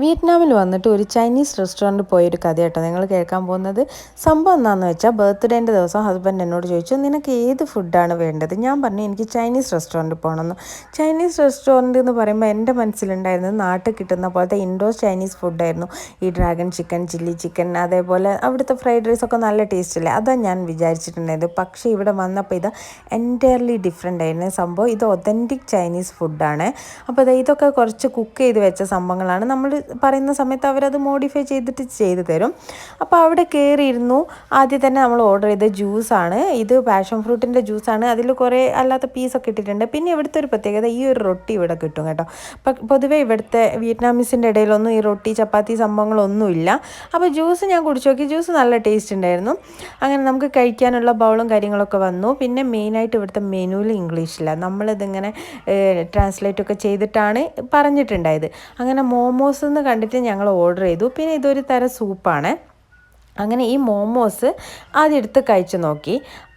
വിയറ്റ്നാമിൽ വന്നിട്ട് ഒരു Chinese restaurant പോയൊരു കഥ കേട്ടോ നിങ്ങൾ കേൾക്കാൻ പോകുന്നത് സംഭവം എന്താണെന്ന് വെച്ചാൽ ബർത്ത്ഡേന്റെ ദിവസം ഹസ്ബൻഡ് എന്നോട് ചോദിച്ചു നിനക്ക് ഏത് ഫുഡാണ് വേണ്ടത്? ഞാൻ പറഞ്ഞു എനിക്ക് ചൈനീസ് റെസ്റ്റോറന്റ് പോകണമെന്ന് ചൈനീസ് റെസ്റ്റോറന്റ് എന്ന് പറയുമ്പോൾ എന്റെ മനസ്സിലുണ്ടായിരുന്നത് നാട്ടിൽ കിട്ടുന്ന പോലത്തെ ഇൻഡോ ചൈനീസ് ഫുഡായിരുന്നു. ഈ ഡ്രാഗൺ ചിക്കൻ ചില്ലി ചിക്കൻ അതേപോലെ അവിടുത്തെ ഫ്രൈഡ് റൈസൊക്കെ നല്ല ടേസ്റ്റ് അല്ലേ? അതാണ് ഞാൻ വിചാരിച്ചിട്ടുണ്ടായത് പക്ഷേ ഇവിടെ വന്നപ്പോൾ ഇത് എന്റയർലി ഡിഫറെന്റ് ആയിരുന്നു. സംഭവം ഇത് ഒതന്റിക് ചൈനീസ് ഫുഡാണ്. അപ്പോൾ ഇതൊക്കെ കുറച്ച് കുക്ക് ചെയ്ത് വെച്ച സംഭവങ്ങളാണ്. നമ്മൾ പറയുന്ന സമയത്ത് അവരത് മോഡിഫൈ ചെയ്തിട്ട് ചെയ്തു തരും. അപ്പോൾ അവിടെ കയറിയിരുന്നു ആദ്യം തന്നെ നമ്മൾ ഓർഡർ ചെയ്ത ജ്യൂസാണ് ഇത് പാഷൻ ഫ്രൂട്ടിന്റെ ജ്യൂസാണ് അതിൽ കുറേ അല്ലാത്ത പീസൊക്കെ ഇട്ടിട്ടുണ്ട്. പിന്നെ ഇവിടുത്തെ ഒരു പ്രത്യേകത ഈ ഒരു റൊട്ടി ഇവിടെ കിട്ടും കേട്ടോ. പൊതുവേ ഇവിടുത്തെ വിയറ്റ്നാമീസിന്റെ ഇടയിലൊന്നും ഈ റൊട്ടി ചപ്പാത്തി സംഭവങ്ങളൊന്നുമില്ല. അപ്പോൾ ജ്യൂസ് ഞാൻ കുടിച്ചു നോക്കി. ജ്യൂസ് നല്ല ടേസ്റ്റ് ഉണ്ടായിരുന്നു. അങ്ങനെ നമുക്ക് കഴിക്കാനുള്ള ബൗളും കാര്യങ്ങളൊക്കെ വന്നു. പിന്നെ മെയിനായിട്ട് ഇവിടുത്തെ മെനുവിൽ ഇംഗ്ലീഷില്ല നമ്മളിതിങ്ങനെ ട്രാൻസ്ലേറ്റൊക്കെ ചെയ്തിട്ടാണ് പറഞ്ഞിട്ടുണ്ടായത്. അങ്ങനെ മോമോസ് എന്ന് കണ്ടിട്ട് ഞങ്ങൾ ഓർഡർ ചെയ്തു. പിന്നെ ഇതൊരു തരം സൂപ്പാണ് അങ്ങനെ ഈ മോമോസ് ആദ്യം എടുത്ത് കഴിച്ചു നോക്കി.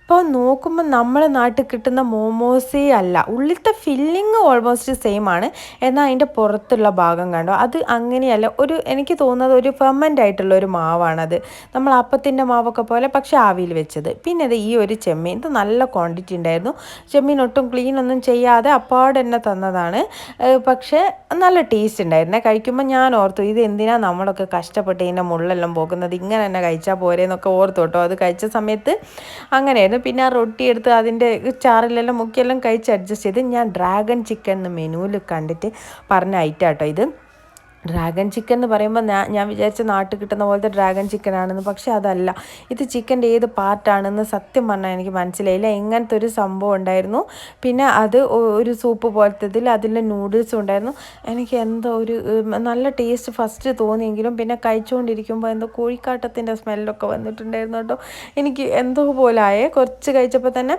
അപ്പോൾ നോക്കുമ്പോൾ നമ്മളെ നാട്ടിൽ കിട്ടുന്ന മോമോസേ അല്ല. ഉള്ളിലത്തെ ഫില്ലിങ് ഓൾമോസ്റ്റ് സെയിം ആണ്. എന്നാൽ അതിന്റെ പുറത്തുള്ള ഭാഗം കണ്ടോ? അത് അങ്ങനെയല്ല. ഒരു എനിക്ക് തോന്നുന്നത് ഒരു ഫെർമന്റ് ആയിട്ടുള്ള ഒരു മാവാണത്. നമ്മൾ അപ്പത്തിന്റെ മാവൊക്കെ പോലെ പക്ഷേ ആവിയിൽ വെച്ചത്. പിന്നെ അത് ഈ ഒരു ചെമ്മീൻ. ഇത് നല്ല ക്വാണ്ടിറ്റി ഉണ്ടായിരുന്നു. ചെമ്മീൻ ഒട്ടും ക്ലീൻ ഒന്നും ചെയ്യാതെ അപ്പാട് തന്നെ തന്നതാണ്. പക്ഷേ നല്ല ടേസ്റ്റ് ഉണ്ടായിരുന്നേ. കഴിക്കുമ്പോൾ ഞാൻ ഓർത്തു ഇത് എന്തിനാണ് നമ്മളൊക്കെ കഷ്ടപ്പെട്ട് ഇതിന്റെ മുള്ളെല്ലാം പോകുന്നത്? ഇങ്ങനെ തന്നെ കഴിച്ചാൽ പോരെ എന്നൊക്കെ ഓർത്തു കേട്ടോ. അത് കഴിച്ച സമയത്ത് അങ്ങനെയായിരുന്നു. പിന്നെ ആ റൊട്ടി എടുത്ത് അതിന്റെ ചാറിലെല്ലാം മുക്കിയെല്ലാം കഴിച്ച് അഡ്ജസ്റ്റ് ചെയ്ത് ഞാൻ ഡ്രാഗൺ ചിക്കൻ എന്ന മെനുവിൽ കണ്ടിട്ട് പറഞ്ഞ ഐറ്റാട്ടോ ഇത്. ഡ്രാഗൺ ചിക്കൻ എന്ന് പറയുമ്പോൾ ഞാൻ ഞാൻ വിചാരിച്ച നാട്ടിൽ കിട്ടുന്ന പോലത്തെ ഡ്രാഗൺ ചിക്കൻ ആണെന്ന് പക്ഷേ അതല്ല. ഇത് ചിക്കന്റെ ഏത് പാർട്ടാണെന്ന് സത്യം പറഞ്ഞാൽ എനിക്ക് മനസ്സിലായില്ല. ഇങ്ങനത്തെ ഒരു സംഭവം ഉണ്ടായിരുന്നു. പിന്നെ അത് ഒരു സൂപ്പ് പോലത്തതിൽ അതിൽ നൂഡിൽസും ഉണ്ടായിരുന്നു. എനിക്ക് എന്തോ ഒരു നല്ല ടേസ്റ്റ് ഫസ്റ്റ് തോന്നിയെങ്കിലും പിന്നെ കഴിച്ചുകൊണ്ടിരിക്കുമ്പോൾ എന്തോ കോഴിക്കാട്ടത്തിന്റെ സ്മെല്ലൊക്കെ വന്നിട്ടുണ്ടായിരുന്നു കേട്ടോ. എനിക്ക് എന്തോ പോലെ ആയേ കുറച്ച് കഴിച്ചപ്പോൾ തന്നെ.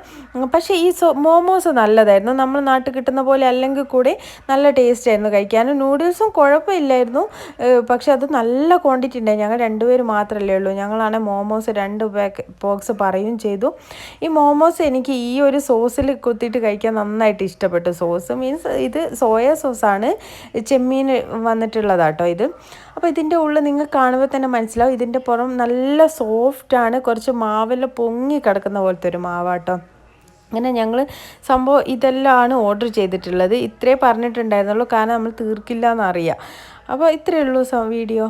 പക്ഷേ ഈ മോമോസ് നല്ലതായിരുന്നു. നമ്മൾ നാട്ടിൽ കിട്ടുന്ന പോലെ അല്ലെങ്കിൽ കൂടി നല്ല ടേസ്റ്റ് ആയിരുന്നു കഴിക്കാനും. നൂഡിൽസും കുഴപ്പമില്ല. ഇല്ലായിരുന്നു. പക്ഷെ അത് നല്ല ക്വാണ്ടിറ്റി ഉണ്ടായി. ഞങ്ങൾ രണ്ടുപേര് മാത്രമല്ലേ ഉള്ളൂ. ഞങ്ങളാണ് മോമോസ് രണ്ട് പാക്ക് ബോക്സ് പറയുകയും ചെയ്തു. ഈ മോമോസ് എനിക്ക് ഈ ഒരു സോസിൽ കുത്തിയിട്ട് കഴിക്കാൻ നന്നായിട്ട് ഇഷ്ടപ്പെട്ടു. സോസ് മീൻസ് ഇത് സോയ സോസാണ് ചെമ്മീൻ വന്നിട്ടുള്ളതാട്ടോ ഇത്. അപ്പോൾ ഇതിന്റെ ഉള്ളിൽ നിങ്ങൾക്ക് കാണുമ്പോൾ തന്നെ മനസ്സിലാവും. ഇതിന്റെ പുറം നല്ല സോഫ്റ്റാണ് കുറച്ച് മാവെല്ലാം പൊങ്ങി കിടക്കുന്ന പോലത്തെ ഒരു മാവാട്ടോ. അങ്ങനെ ഞങ്ങൾ സംഭവം ഇതെല്ലാമാണ് ഓർഡർ ചെയ്തിട്ടുള്ളത്. ഇത്രേ പറഞ്ഞിട്ടുണ്ടായിരുന്നുള്ളൂ. കാരണം നമ്മൾ തീർക്കില്ല എന്നറിയാം അപ്പോൾ ഇത്രയേ ഉള്ളൂ വീഡിയോ